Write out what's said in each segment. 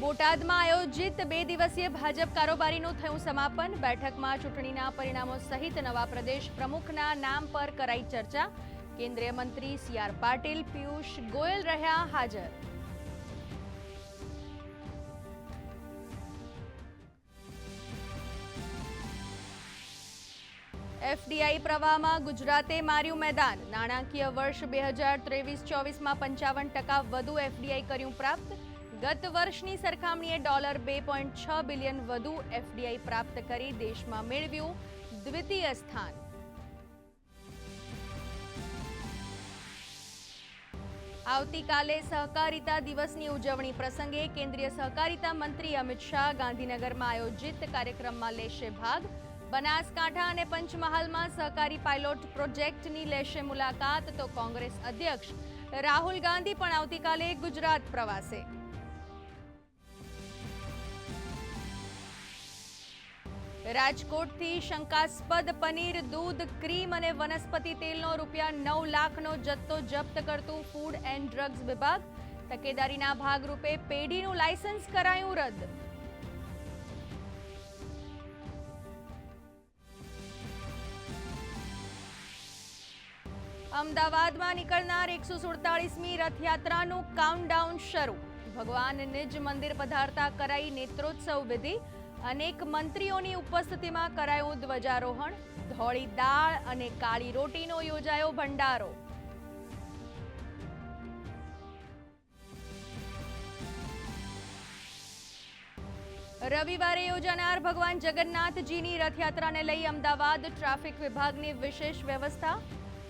બોટાદમાં આયોજિત બે દિવસીય ભાજપ કારોબારીનું થયું સમાપન. બેઠકમાં ચૂંટણીના પરિણામો સહિત નવા પ્રદેશ પ્રમુખના નામ પર કરાઈ ચર્ચા. કેન્દ્રીય મંત્રી સી આર પાટીલ, પિયુષ ગોયલ રહ્યા હાજર. એફડીઆઈ પ્રવાહમાં ગુજરાતે માર્યું મેદાન. નાણાકીય વર્ષ બે હજાર ત્રેવીસ ચોવીસમાં પંચાવન ટકા વધુ એફડીઆઈ કર્યું પ્રાપ્ત. ગત વર્ષની સરખામણીએ ડોલર બે પોઈન્ટ છ બિલિયન વધુ એફડીઆઈ પ્રાપ્ત કરી દેશમાં મેળવ્યું દ્વિતીય સ્થાન. આવતીકાલે સહકારિતા દિવસની ઉજવણી પ્રસંગે કેન્દ્રીય સહકારિતા મંત્રી અમિત શાહ ગાંધીનગરમાં આયોજિત કાર્યક્રમમાં લેશે ભાગ. બનાસકાંઠા અને પંચમહાલમાં સહકારી પાયલોટ પ્રોજેક્ટની લેશે મુલાકાત તો કોંગ્રેસ અધ્યક્ષ. રાહુલ ગાંધી પણ આવતીકાલે ગુજરાત પ્રવાસે. રાજકોટથી શંકાસ્પદ પનીર, દૂધ, ક્રીમ અને વનસ્પતિ તેલનો રૂપિયા નવ લાખનો જથ્થો જપ્ત કરતું ફૂડ એન્ડ ડ્રગ્સ વિભાગ. તકેદારીના ભાગરૂપે પેઢીનું લાયસન્સ કરાયું રદ. અમદાવાદમાં નીકળનાર એકસો સુડતાળીસમી રથયાત્રાનું કાઉન્ટડાઉન શરૂ. ભગવાન નિજ મંદિર પધારતા કરાઈ નેત્રોત્સવ વિધિ. અનેક મંત્રીઓની ઉપસ્થિતિમાં કરાયું ધ્વજારોહણ, ધોળી દાળ અને કાળી રોટીનો યોજાયો ભંડારો. રવિવારે યોજાનાર ભગવાન જગન્નાથજીની રથયાત્રાને લઈ અમદાવાદ ટ્રાફિક વિભાગની વિશેષ વ્યવસ્થા.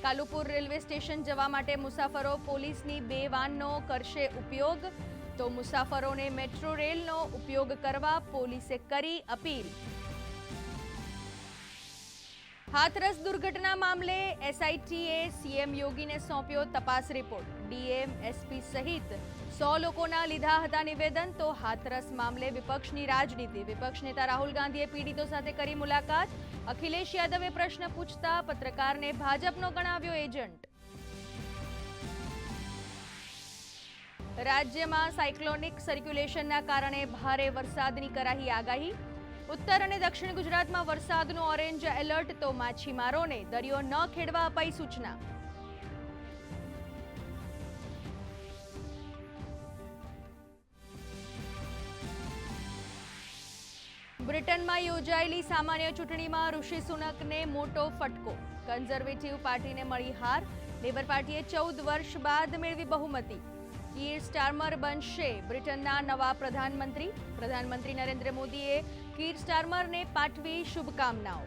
કાલુપુર રેલવે સ્ટેશન જવા માટે મુસાફરો પોલીસની બે વાનનો કરશે ઉપયોગ. તો મુસાફરોને મેટ્રો રેલનો ઉપયોગ કરવા પોલીસે કરી અપીલ. હાથરસ દુર્ઘટના મામલે એસઆઈટીએ સીએમ યોગીને સોંપ્યો તપાસ રિપોર્ટ. ડીએમ, એસપી સહિત સો લોકોના લીધા હતા નિવેદન તો હાથરસ મામલે વિપક્ષની રાજનીતિ. વિપક્ષ નેતા રાહુલ ગાંધીએ પીડિતો સાથે કરી મુલાકાત. અખિલેશ યાદવે પ્રશ્ન પૂછતા પત્રકારને ભાજપનો ગણાવ્યો એજન્ટ. રાજ્યમાં સાયક્લોનિક સર્ક્યુલેશનના કારણે ભારે વરસાદની કરાહી આગાહી. ઉત્તર અને દક્ષિણ ગુજરાતમાં વરસાદનું ઓરેન્જ એલર્ટ તો માછીમારોને, દરિયો ન ખેડવા અપાઈ સૂચના. બ્રિટનમાં યોજાયેલી સામાન્ય ચૂંટણીમાં ઋષિ સુનકને મોટો ફટકો. કન્ઝર્વેટિવ પાર્ટીને મળી હાર. લેબર પાર્ટીએ ચૌદ વર્ષ બાદ મેળવી બહુમતી. કીર સ્ટાર્મર બનશે. બ્રિટનના નવા પ્રધાનમંત્રી પ્રધાનમંત્રી નરેન્દ્ર મોદીએ કીર સ્ટાર્મરને પાઠવી શુભકામનાઓ.